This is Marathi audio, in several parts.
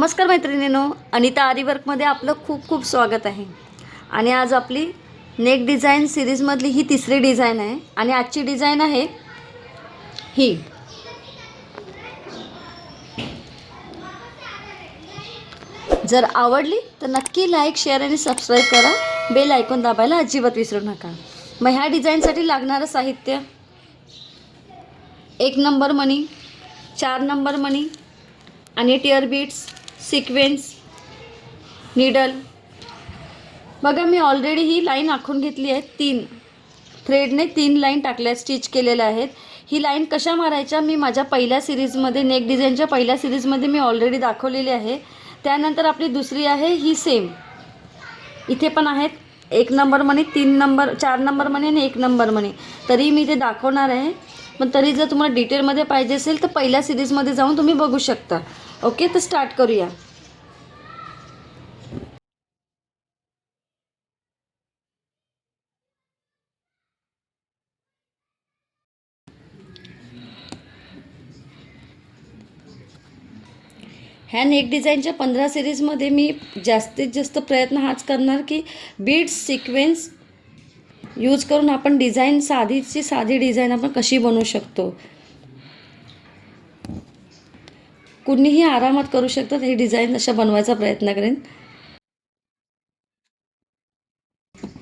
नमस्कार मैत्रिणीनो अनिता आरीवर्कमध्ये आपलं खूप खूप स्वागत आहे. आणि आज आपली नेक डिझाईन सिरीजमधली ही तिसरी डिझाईन आहे. आणि आजची डिझाईन आहे ही. जर आवडली तर नक्की लाईक शेअर आणि सबस्क्राईब करा. बेल ऐकून दाबायला अजिबात विसरू नका. मग ह्या डिझाईनसाठी लागणारं साहित्य एक नंबर मणी चार नंबर मणी आणि टिअर बीट्स सिक्वेन्स निडल. बघा मी ऑलरेडी ही लाईन आखून घेतली आहे तीन. थ्रेडने तीन लाईन टाकल्या स्टिच केलेल्या आहेत. ही लाईन कशा मारायच्या मी माझ्या पहिल्या सिरीजमध्ये नेक डिझाईनच्या पहिल्या सिरीजमध्ये मी ऑलरेडी दाखवलेली आहे. त्यानंतर आपली दुसरी आहे ही सेम इथे पण आहेत एक नंबर म्हणे तीन नंबर चार नंबर म्हणे आणि एक नंबर म्हणे तरी मी ते दाखवणार आहे. पण तरी जर तुम्हाला डिटेलमध्ये पाहिजे असेल तर पहिल्या सिरीजमध्ये जाऊन तुम्ही बघू शकता. ओके तर स्टार्ट करूया. ह्या नेक डिझाईनच्या पंधरा सिरीजमध्ये मी जास्तीत जास्त प्रयत्न हाच करणार की बीड्स सिक्वेन्स यूज करून आपण डिझाईन साधीची साधी डिझाईन आपण कशी बनवू शकतो? कुणीही आरामात करू शकतात ही डिझाईन अशा बनवायचा प्रयत्न करेन.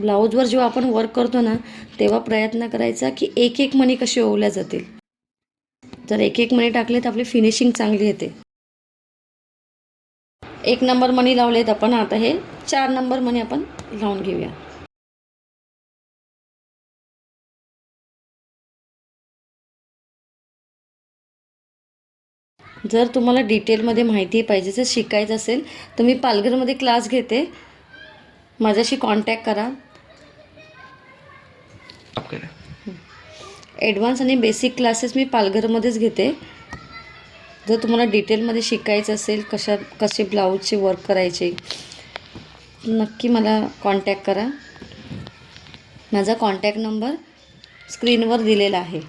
ब्लाऊजवर जेव्हा आपण वर्क करतो ना तेव्हा प्रयत्न करायचा की एक एक मणी कशी ओवल्या जातील. जर एक एक मणी टाकले तर आपली फिनिशिंग चांगली येते. एक नंबर मणी लावलेत आपण आता हे चार नंबर मणी आपण लावून घेऊया. जर तुम्हाला डिटेलमध्ये माहिती पाहिजे जर शिकायचं असेल तर मी पालघरमध्ये क्लास घेते. माझ्याशी कॉन्टॅक्ट करा. ॲडव्हान्स आणि बेसिक क्लासेस मी पालघरमध्येच घेते. जर तुम्हाला डिटेलमध्ये शिकायचं असेल कशा कसे ब्लाऊजचे वर्क करायचे नक्की मला कॉन्टॅक्ट करा. माझा कॉन्टॅक्ट नंबर स्क्रीनवर दिलेला आहे.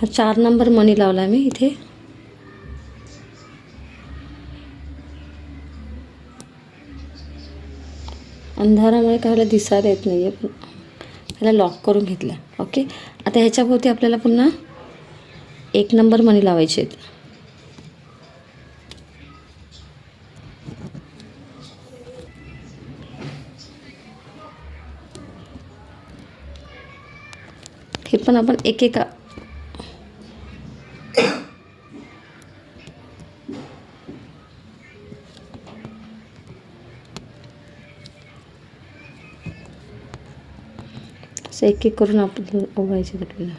हा चार नंबर मनी लावला मी इथे. अंधारामुळे कायला दिसायला येत नाही आहे पण ह्याला लॉक करून घेतला. ओके आता ह्याच्याभोवती आपल्याला पुन्हा एक नंबर मनी लावायचे आहेत. हे पण आपण एक एका असं एक एक करून आपण ओवायचे आपल्याला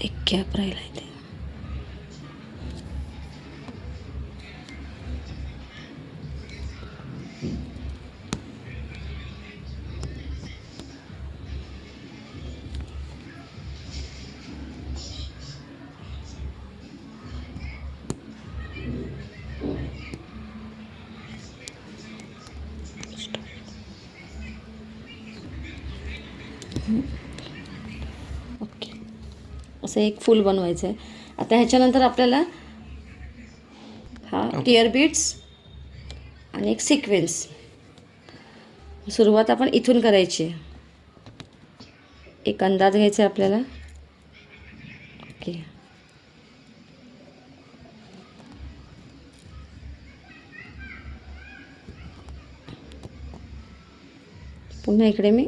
एक गॅप राहिला इथे असं एक फुल बनवायचं आहे आता ह्याच्यानंतर आपल्याला हा टिअर बीट्स आणि एक सिक्वेन्स सुरुवात आपण इथून करायची. आहे एक अंदाज घ्यायचा आहे आपल्याला. ओके. पुन्हा इकडे मी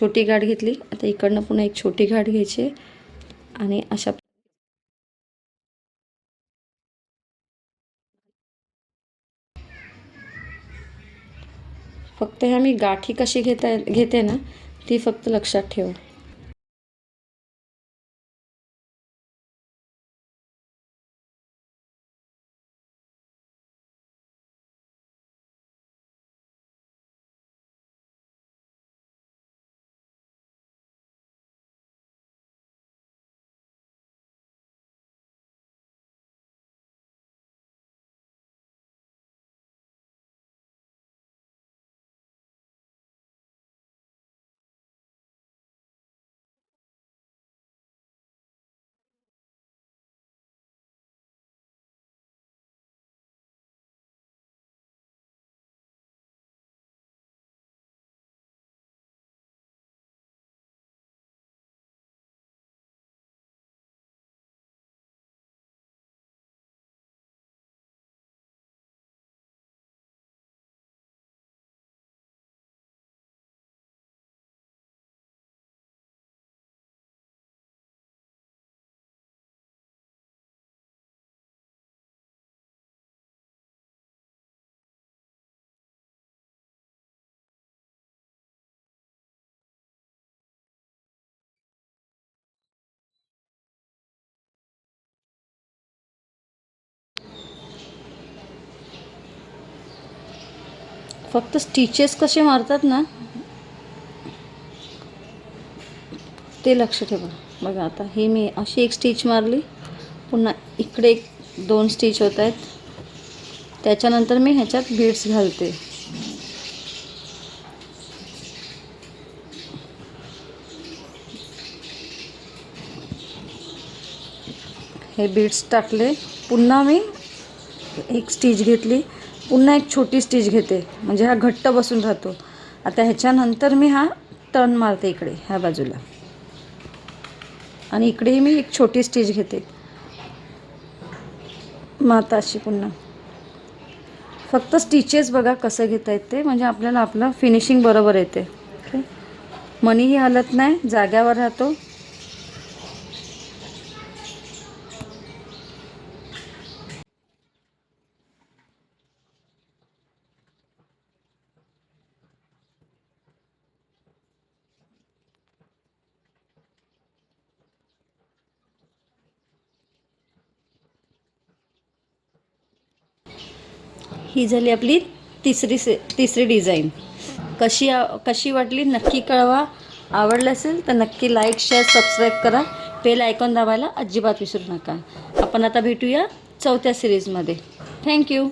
छोटी गाठ घेतली. आता इकडनं पुन्हा एक छोटी गाठ घ्यायची आणि अशा फक्त ह्या मी गाठी कशी घेता घेते ना ती फक्त लक्षात ठेवा. फक्त स्टिचेस कसे मारतात ना ते लक्ष ठेवा. बघा आता हे मी अशी एक स्टिच मारली. पुन्हा इकडे एक दोन स्टिच होत आहेत. त्याच्यानंतर मी ह्याच्यात बीड्स घालते. हे बीड्स टाकले. पुन्हा मी एक स्टिच घेतली. पुन्हा एक छोटी स्टिच घेते. म्हणजे हा घट्ट बसून राहतो. आता ह्याच्यानंतर मी हा टर्न मारते इकडे ह्या बाजूला. आणि इकडेही मी एक छोटी स्टिच घेते. माता अशी पुन्हा. फक्त स्टिचेस बघा कसं घेता येते. म्हणजे आपल्याला आपलं फिनिशिंग बरोबर येते. ओके? मनीही हलत नाही जाग्यावर राहतो. ही झाली आपली तिसरी से तिसरी डिझाईन कशी आ कशी वाटली? नक्की कळवा. आवडलं असेल तर नक्की लाईक शेअर सबस्क्राईब करा. बेल आयकॉन दाबायला अजिबात विसरू नका. आपण आता भेटूया चौथ्या सिरीजमध्ये थँक्यू